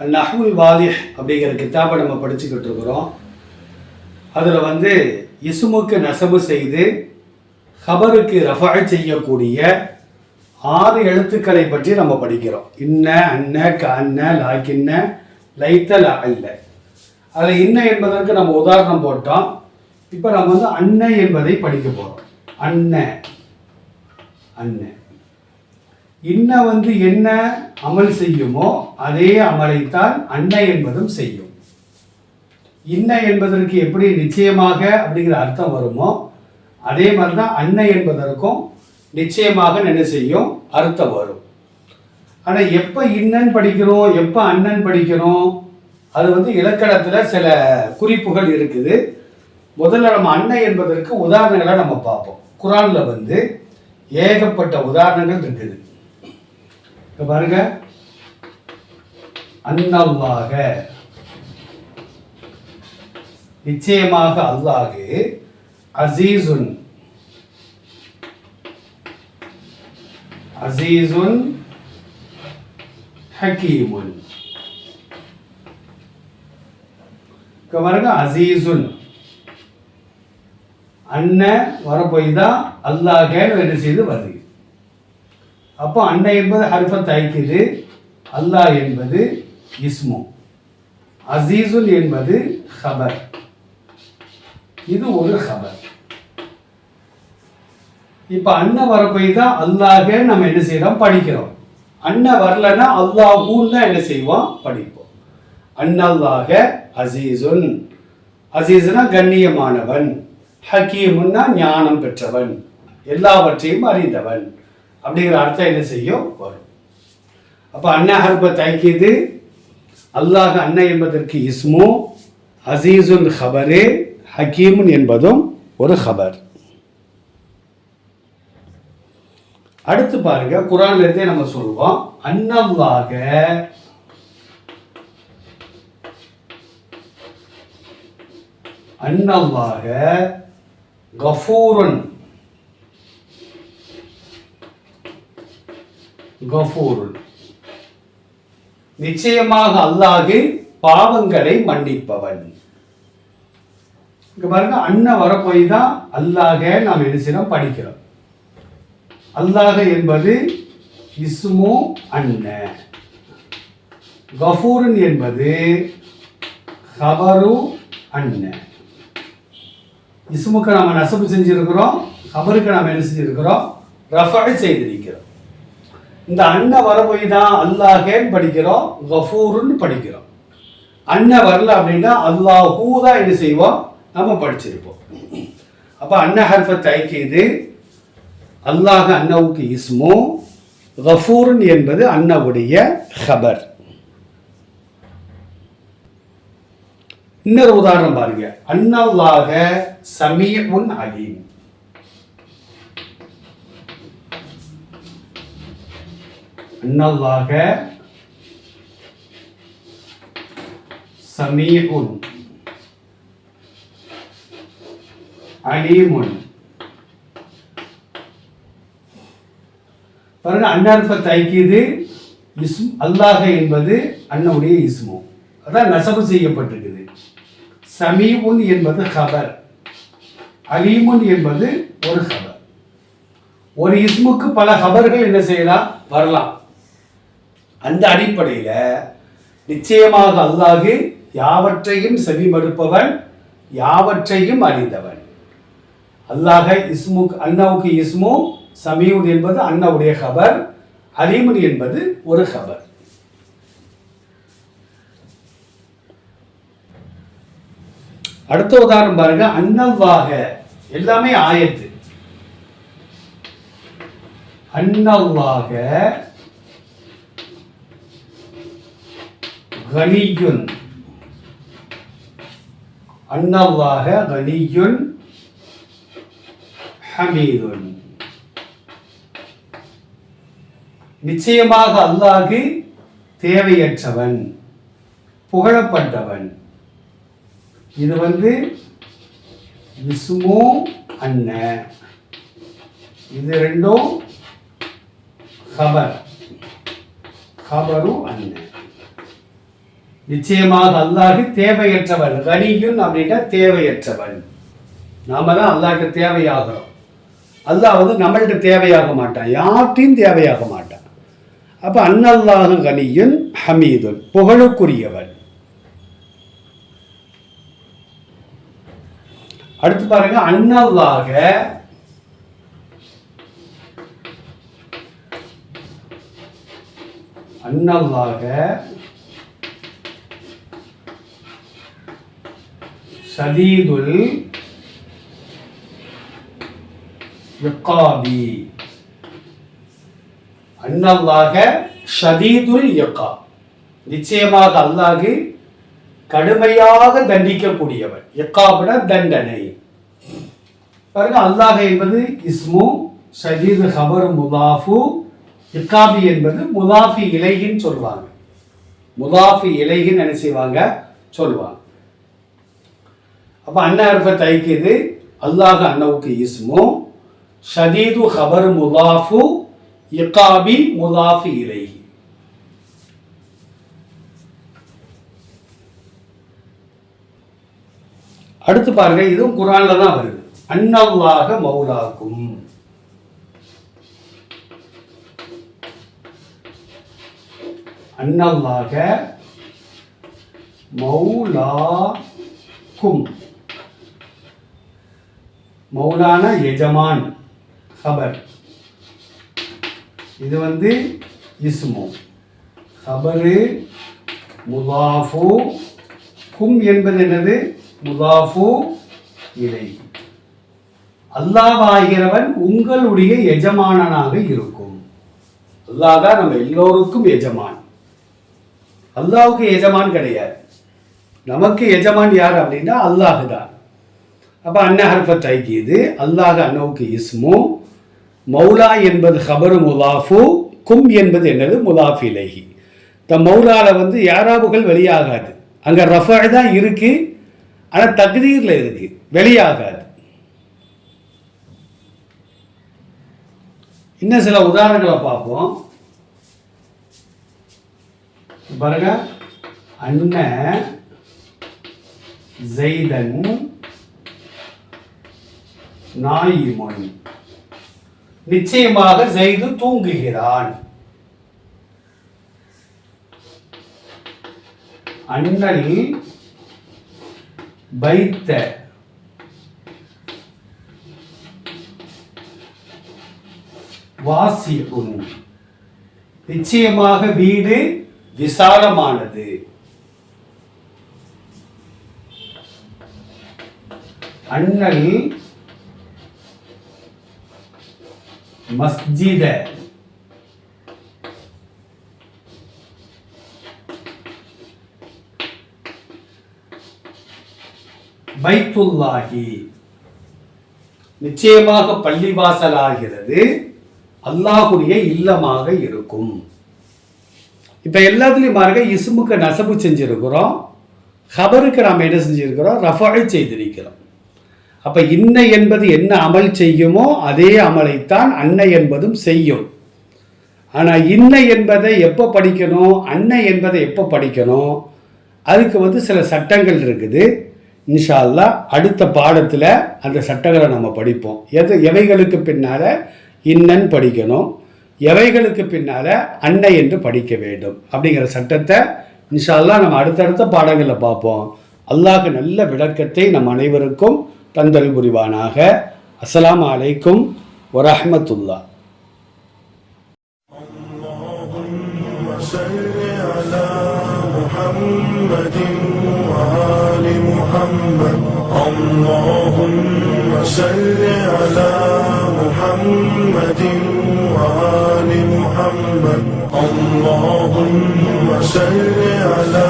நஹுல் வாலிஹ் அப்படிங்கிற கித்தாபை நம்ம படிச்சுக்கிட்டு இருக்கிறோம். அதில் வந்து இசுமுக்கு நசபு செய்து ஹபருக்கு ரஃபா செய்யக்கூடிய ஆறு எழுத்துக்களை பற்றி நம்ம படிக்கிறோம். இன்ன அன்ன க அன்ன லாக்கின்ன லைத்த ல அல்ல அதில் இன்ன என்பதற்கு நம்ம உதாரணம் போட்டோம். இப்போ நம்ம வந்து அன்ன என்பதை படிக்க போகிறோம் அன்ன. அன்ன. இன்ன வந்து என்ன அமல் செய்யுமோ அதே அமலைத்தான் அன்ன என்பதும் செய்யும். இன்ன என்பதற்கு எப்படி நிச்சயமாக அப்படிங்கிற அர்த்தம் வருமோ அதே மாதிரி தான் அன்னை என்பதற்கும் நிச்சயமாக என்ன செய்யும்? அர்த்தம் வரும். ஆனால் எப்போ இன்னன் படிக்கிறோம் எப்போ அண்ணன் படிக்கிறோம்? அது வந்து இலக்கணத்தில் சில குறிப்புகள் இருக்குது. முதல்ல நம்ம அன்னை என்பதற்கு உதாரணங்களை நம்ம பார்ப்போம். குரானில் வந்து ஏகப்பட்ட உதாரணங்கள் இருக்குது. பாருங்க. அன்னல்லாக. நிச்சயமாக அல்லாஹு அசீசுன் அசீசுன் ஹக்கீமுன். இப்ப பாருங்க அசீசுன் அண்ணன் வரப்போய் தான் அல்லாஹேன்னு என்ன செய்து வருது அப்போ அன்னை என்பது ஹர்ஃப தைக்குது அல்லாஹ் என்பது இஸ்மு. அசீசுல் என்பது ஹபர். இது ஒரு ஹபர். இப்போ அண்ணன் போய் தான் அல்லாஹே நம்ம என்ன செய்யறோம் படிக்கிறோம். அண்ணன் வரலன்னா அல்லாஹூன்னு தான் என்ன செய்வோம்? படிப்போம். அன்னல்லாக அசீசுன் அசீசுனா கண்ணியமானவன். ஹக்கீமுன்னா ஞானம் பெற்றவன். எல்லாவற்றையும் அறிந்தவன். அப்படிங்கிற அர்த்தம் என்ன செய்யும்? வரும். அப்போ அன்ன ஹர்ப தைக்கிது அல்லாஹ் அன்ன என்பதற்கு இஸ்மு அசீசுல் ஹபரே ஹக்கீமுன் என்பதும் ஒரு ஹபர். அடுத்து பாருங்க குரான்ல இருந்தே நம்ம சொல்லுவோம் அன்னல்லாக அன்னல்லாக கஃபூரன் கஃபூருன் நிச்சயமாக அல்லாஹு பாவங்களை மன்னிப்பவன். இங்க பாருங்க அண்ணன் வரப்போய் தான் அல்லாஹ நாம் என்ன படிக்கிறோம். அல்லாஹ் என்பது இஸ்மு அண்ண கஃபூரன் என்பது ஹபரு அண்ண இஸ்முக்கு நாம் நசபு செஞ்சிருக்கிறோம் ஹபருக்கு நாம் என்ன செஞ்சிருக்கிறோம்? ரஃபை செய்திருக்கிறோம். இந்த அண்ணன் வரப்போய் தான் அல்லாஹேன்னு படிக்கிறோம் கஃபூருன்னு படிக்கிறோம். அண்ணன் வரல அப்படின்னா அல்லாஹூ தான் என்ன செய்வோம்? நம்ம படிச்சிருப்போம். அப்போ அன்ன ஹர்ஃப தைக்கிது அல்லாஹ் அன்னவுக்கு இஸ்மு கஃபூருன் என்பது அன்னவுடைய ஹபர். இன்னொரு உதாரணம் பாருங்க. அன்னல்லாக சமீபுன் அலீம். அன்னல்லாக சமீஉன். அலீமுன். பாருங்க அன்னர்ஃப தைக்கிது இஸ்ம் அல்லாஹ என்பது அண்ணனுடைய இஸ்மு. அதான் நசபு செய்யப்பட்டிருக்குது. சமீமுன் என்பது ஹபர் அலீமுன் என்பது ஒரு ஹபர் ஒரு இஸ்முக்கு பல ஹபர்கள் என்ன செய்யலாம்? வரலாம். அந்த அடிப்படையில் நிச்சயமாக அல்லாஹு யாவற்றையும் செவிமடுப்பவன் யாவற்றையும் அறிந்தவன். அல்லாஹ் இஸ்மு அண்ணாவுக்கு இஸ்மு சமீவுன் என்பது அண்ணாவுடைய ஹபர் அலிமுன் என்பது ஒரு ஹபர் அடுத்த உதாரணம் பாருங்க அன்னவாக எல்லாமே ஆயத்து. அன்னவாக கனியுன். அன்னல்லாக கனியுன் ஹமீதுன். நிச்சயமாக அல்லாஹு தேவையற்றவன் புகழப்பட்டவன். இது வந்து விஸ்மு அன்ன. இது ரெண்டும் கபர். கபரும் அன்ன. நிச்சயமாக அல்லாஹு தேவையற்றவன் கனியுன் அப்படின்னா தேவையற்றவன் நாம தான் அல்லாஹுக்கு தேவையாகிறோம். அல்லாஹ் வந்து நம்மள்ட்ட தேவையாக மாட்டான். யார்ட்டையும் தேவையாக மாட்டான். அப்போ அன்னல்லாஹு கனியுன் ஹமீதுன். புகழுக்குரியவன் அடுத்து பாருங்க அன்னல்லாக அன்னல்லாக ஷதீதுல் இக்காபி. அன்னல்லாக ஷதீதுல் இக்கா. நிச்சயமாக அல்லாஹு கடுமையாக தண்டிக்கக்கூடியவன். இக்காபுட தண்டனை. பாருங்க அல்லாஹ் என்பது இஸ்மு ஷதீது ஹபர் முலாஃபு இக்காபி என்பது முலாஃபி இலைகின்னு சொல்லுவாங்க முலாஃபி இலைகின்னு என்ன செய்வாங்க? சொல்லுவாங்க அப்போ அன்ன அர்ஃப தைக்கிது அல்லாஹ் அன்னவுக்கு இஸ்மு. ஷதீது ஹபர் முலாஃபு இக்காபி முலாஃபி இலைஹி. அடுத்து பாருங்க இதுவும் குரான்ல தான் வருது. அன்னல்லாக மௌலாக்கும். அன்னல்லாக மௌலாக்கும். மௌலானா எஜமான் ஹபர் இது வந்து இஸ்மு. ஹபரு முதாஃபு கும் என்பது என்னது? முதாஃபு இலை. அல்லாஹ் உங்களுடைய எஜமானனாக இருக்கும். அல்லாஹ் தான் நம்ம எல்லோருக்கும் எஜமான். அல்லாவுக்கு எஜமான் கிடையாது. நமக்கு எஜமான் யார் அப்படின்னா அல்லாஹ் தான். அப்போ அன்ன ஹர்ஃபத் ஐக்கியது அல்லாஹ் அன்னவுக்கு இஸ்மு. மௌலா என்பது ஹபரு முலாஃபு. கும் என்பது என்னது? முலாஃப் இலகி த மௌலாவில் வந்து யாராபுகள் வெளியாகாது. அங்கே ரஃபா தான் இருக்கு. ஆனால் தகுதியில் இருக்கு. வெளியாகாது. இன்னும் சில உதாரணங்களை பார்ப்போம். பாருங்க. அன்ன ஜெய்தன் நாயிமுன். நிச்சயமாக செய்து தூங்குகிறான். அண்ணல் வைத்த வாசிப்புன் நிச்சயமாக வீடு விசாலமானது. அண்ணல் மஸ்ஜித பைத்துல்லாகி நிச்சயமாக பள்ளிவாசலாகிறது. அல்லாஹுடைய இல்லமாக இருக்கும். இப்போ எல்லாத்துலேயும் பாருங்க இசுமுக்கு நசபு செஞ்சிருக்கிறோம். ஹபருக்கு நாம் என்ன செஞ்சிருக்கிறோம்? ரஃபாய் செய்திருக்கிறோம். அப்போ இன்ன என்பது என்ன அமல் செய்யுமோ அதே அமலைத்தான் அன்னை என்பதும் செய்யும். ஆனால் இன்னை என்பதை எப்போ படிக்கணும்? அன்னை என்பதை எப்போ படிக்கணும்? அதுக்கு வந்து சில சட்டங்கள் இருக்குது. இன்ஷா அடுத்த பாடத்தில் அந்த சட்டங்களை நம்ம படிப்போம். எது எவைகளுக்கு பின்னால் இன்னன் படிக்கணும்? எவைகளுக்கு பின்னால் அன்னை என்று படிக்க வேண்டும். அப்படிங்கிற சட்டத்தை இன்ஷா நம்ம அடுத்தடுத்த பாடங்களில் பார்ப்போம். அல்லாஹ் நல்ல விளக்கத்தை நம் அனைவருக்கும் தந்தல் புரிவானாக அஸ்ஸலாமு அலைக்கும் வரஹ்மத்துல்லாஹ் صل على محمد وآل محمد اللهم صل على محمد وآل محمد اللهم صل على